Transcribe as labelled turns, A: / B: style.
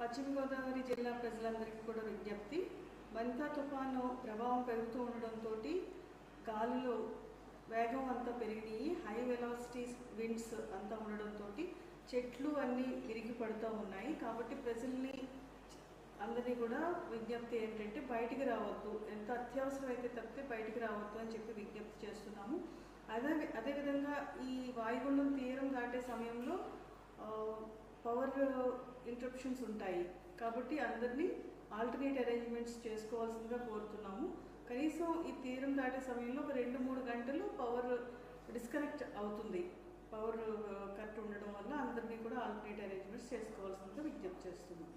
A: పశ్చిమ గోదావరి జిల్లా ప్రజలందరికీ కూడా విజ్ఞప్తి. బంతా తుఫాను ప్రభావం పెరుగుతూ ఉండడంతో గాలులు వేగం అంతా పెరిగినాయి. హై వెలాసిటీస్ విండ్స్ అంతా ఉండడంతో చెట్లు అన్నీ విరిగి పడుతూ ఉన్నాయి. కాబట్టి ప్రజల్ని అందరినీ కూడా విజ్ఞప్తి ఏంటంటే బయటికి రావద్దు. ఎంత అత్యవసరం అయితే తప్పితే బయటికి రావద్దు అని చెప్పి విజ్ఞప్తి చేస్తున్నాము. అదే అదేవిధంగా ఈ వాయుగుండం తీరం దాటే సమయంలో పవర్ ఇంటరప్షన్స్ ఉంటాయి. కాబట్టి అందరినీ ఆల్టర్నేట్ అరేంజ్మెంట్స్ చేసుకోవాల్సిందిగా కోరుతున్నాము. కనీసం ఈ తీరం దాటే సమయంలో ఒక రెండు మూడు గంటలు పవర్ డిస్కనెక్ట్ అవుతుంది. పవర్ కట్ uh, ఉండడం వల్ల అందరినీ కూడా ఆల్టర్నేట్ అరేంజ్మెంట్స్ చేసుకోవాల్సిందిగా విజ్ఞప్తి చేస్తున్నాం